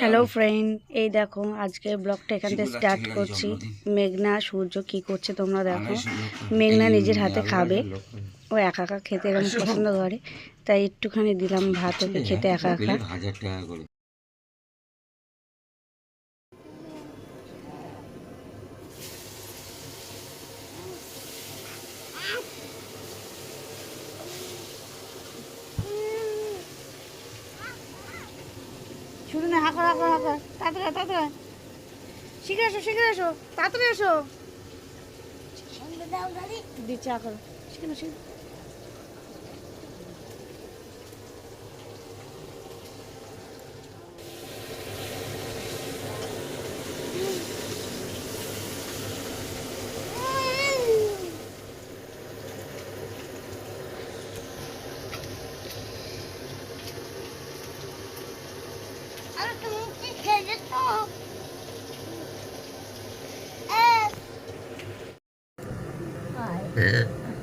Hello friend এই দেখো আজকে ব্লগটা এখান থেকে স্টার্ট করছি। মেঘনা সূর্য কি করছে তোমরা দেখো। মেঘনা নিজের হাতে খাবে। ও একা একা খেতে এরকম পছন্দ করে। তাই একটুখানি দিলাম ভাত ওকে খেতে একা একা। শুধু না হাঁকড় হাঁকড় হাঁকড় তাড়াতাড়ি তাড়াতাড়ি। শিখে এসো শিখে এসো। তাড়াতাড়ি এসো। দিচ্ছে হাঁকড় শিখে না শিখে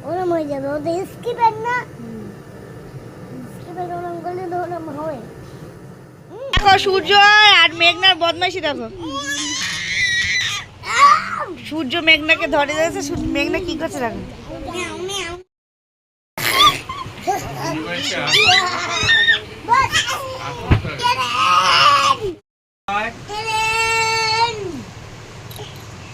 ওরম হয়ে যাবে ওদের স্কিপের না স্কিপের ওরম করলে তো ওরম হয় দেখো, সূর্য আর মেঘনার বদমাইশি দেখো। সূর্য মেঘনাকে ধরে সূর্য- মেঘনা কি করছে দেখো।